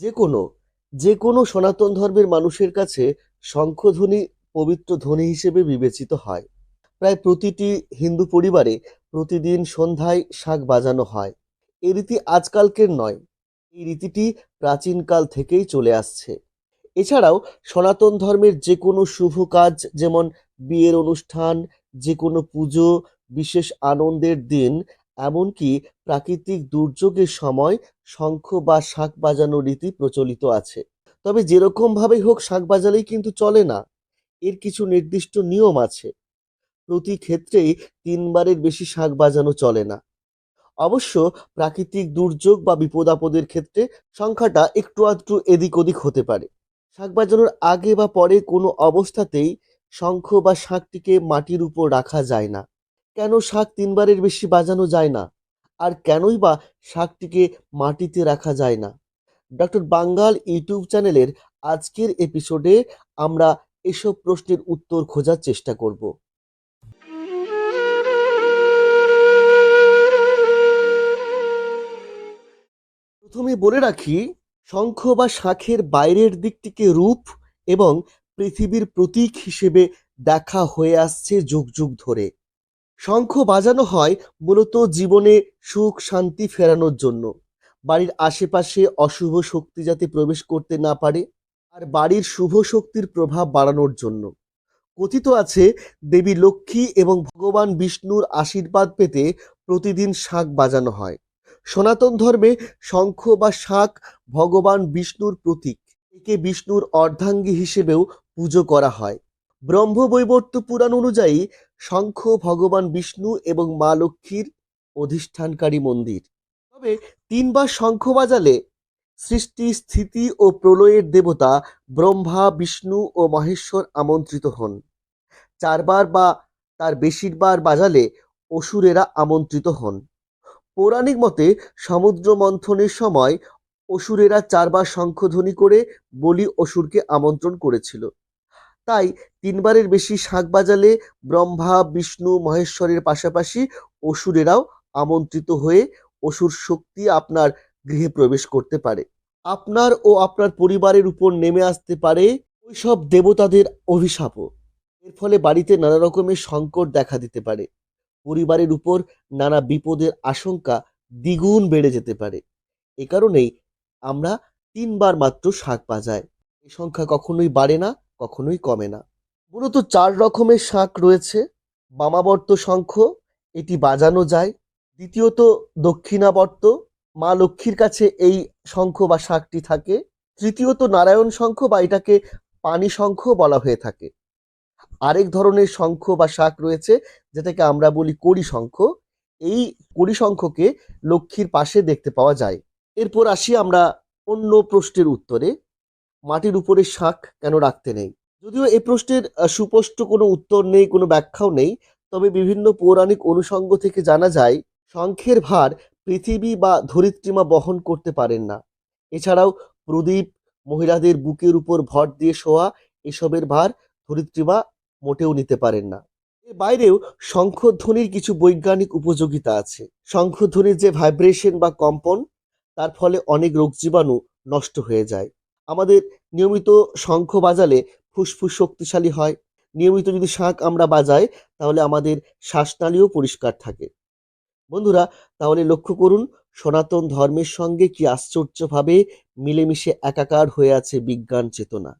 যে কোনো যে কোনো সনাতন ধর্মের মানুষের কাছে শঙ্খধ্বনি পবিত্র ধ্বনি হিসেবে বিবেচিত হয়। প্রায় প্রতিটি হিন্দু পরিবারে প্রতিদিন সন্ধ্যায় শাঁখ বাজানো হয়। এই রীতি আজকালকের নয়, এই রীতিটি প্রাচীনকাল থেকেই চলে আসছে। এছাড়াও সনাতন ধর্মের যে কোনো শুভ কাজ যেমন বিয়ের অনুষ্ঠান যে কোনো পুজো, বিশেষ আনন্দের দিন, এমনকি প্রাকৃতিক দুর্যোগের সময় শঙ্খ বা শাঁখ বাজানোর রীতি প্রচলিত আছে। তবে যেরকম ভাবেই হোক শাঁখ বাজালেই কিন্তু চলে না, এর কিছু নির্দিষ্ট নিয়ম আছে। প্রতি ক্ষেত্রেই তিনবারের বেশি শাঁখ বাজানো চলে না। অবশ্য প্রাকৃতিক দুর্যোগ বা বিপদ আপদের ক্ষেত্রে সংখ্যাটা একটু আধটু এদিক ওদিক হতে পারে। শাঁখ বাজানোর আগে বা পরে কোনো অবস্থাতেই শঙ্খ বা শাঁখটিকে মাটির উপর রাখা যায় না। কেন শাঁখ তিনবারের বেশি বাজানো যায় না? আর কেনই বা শাঁখটিকে মাটিতে রাখা যায় না? ডক্টর বাঙ্গাল ইউটিউব চ্যানেলের আজকের এপিসোডে আমরা এসব প্রশ্নের উত্তর খোঁজার চেষ্টা করব। প্রথমে বলে রাখি, শঙ্খ বা শাঁখের বাইরের দিকটিকে রূপ এবং পৃথিবীর প্রতীক হিসেবে দেখা হয়ে আসছে যুগ যুগ ধরে। শঙ্খ বাজানো হয় মূলত জীবনে সুখ, শান্তি ফেরানোর জন্য। বাড়ির আশেপাশে অশুভ শক্তি যাতে প্রবেশ করতে না পারে আর বাড়ির শুভ শক্তির প্রভাব বাড়ানোর জন্য। কথিত আছে, দেবী লক্ষ্মী এবং ভগবান বিষ্ণুর আশীর্বাদ পেতে প্রতিদিন শাঁখ বাজানো হয়। সনাতন ধর্মে শঙ্খ বা শাঁখ ভগবান বিষ্ণুর প্রতীক। একে বিষ্ণুর অর্ধাঙ্গী হিসেবেও পুজো করা হয়। ব্রহ্মবৈবর্ত পুরাণ অনুযায়ী শঙ্খ, ভগবান বিষ্ণু এবং মা লক্ষ্মীর অধিষ্ঠানকারী মন্দির। তবে তিনবার শঙ্খ বাজালে সৃষ্টি, স্থিতি ও প্রলয়ের দেবতা ব্রহ্মা, বিষ্ণু ও মহেশ্বর আমন্ত্রিত হন। চারবার বা তার বেশিরবার বাজালে অসুরেরা আমন্ত্রিত হন। পৌরাণিক মতে সমুদ্র মন্থনের সময় অসুরেরা চারবার শঙ্খধ্বনি করে বলি অসুরকে আমন্ত্রণ করেছিল। তাই তিনবারের বেশি শাঁখ বাজালে ব্রহ্মা, বিষ্ণু, মহেশ্বরের পাশাপাশি অসুরেরাও আমন্ত্রিত হয়ে অসুর শক্তি আপনার গৃহে প্রবেশ করতে পারে। আপনার ও আপনার পরিবারের উপর নেমে আসতে পারে ওইসব দেবতাদের অভিশাপও। এর ফলে বাড়িতে নানা রকমের সংকট দেখা দিতে পারে। পরিবারের উপর নানা বিপদের আশঙ্কা দ্বিগুণ বেড়ে যেতে পারে। এ কারণেই আমরা তিনবার মাত্র শাঁখ বাজাই। এই সংখ্যা কখনোই বাড়ে না। কখনোই কমে না। মূলত চার রকমের শাঁখ রয়েছে। বামাবর্ত শঙ্খ, এটি বাজানো যায়। দ্বিতীয়ত দক্ষিণাবর্ত। মা লক্ষ্মীর কাছে এই শঙ্খ বা শাঁখটি থাকে। তৃতীয়ত নারায়ণ শঙ্খ বা এটাকে পানি শঙ্খ বলা হয়ে থাকে। আরেক ধরনের শঙ্খ বা শাঁখ রয়েছে, যেটাকে আমরা বলি কড়ি শঙ্খ। এই কড়ি শঙ্খকে লক্ষ্মীর পাশে দেখতে পাওয়া যায়। এরপর আসি আমরা অন্য প্রশ্নের উত্তরে। মাটির উপরে শাঁখ কেন রাখতে নেই? যদিও এই প্রশ্নের সুস্পষ্ট কোনো উত্তর নেই, কোনো ব্যাখ্যাও নেই, তবে বিভিন্ন পৌরাণিক অনুষঙ্গ থেকে জানা যায়, শঙ্খের ভার পৃথিবী বা ধরিত্রীমা বহন করতে পারেন না। এছাড়াও প্রদীপ, মহিলাদের বুকের উপর ভর দিয়ে শোয়া, এসবের ভার ধরিত্রীমা মোটেও নিতে পারেন না। এর বাইরেও শঙ্খধ্বনির কিছু বৈজ্ঞানিক উপযোগিতা আছে। শঙ্খধ্বনির যে ভাইব্রেশন বা কম্পন, তার ফলে অনেক রোগ জীবাণু নষ্ট হয়ে যায়। আমাদের নিয়মিত শঙ্খ বাজালে ফুসফুস শক্তিশালী হয়। নিয়মিত যদি শাঁখ আমরা বাজাই, তাহলে আমাদের শ্বাসনালীও পরিষ্কার থাকে। বন্ধুরা, তাহলে লক্ষ্য করুন, সনাতন ধর্মের সঙ্গে কি আশ্চর্যভাবে মিলেমিশে একাকার হয়ে আছে বিজ্ঞান চেতনা।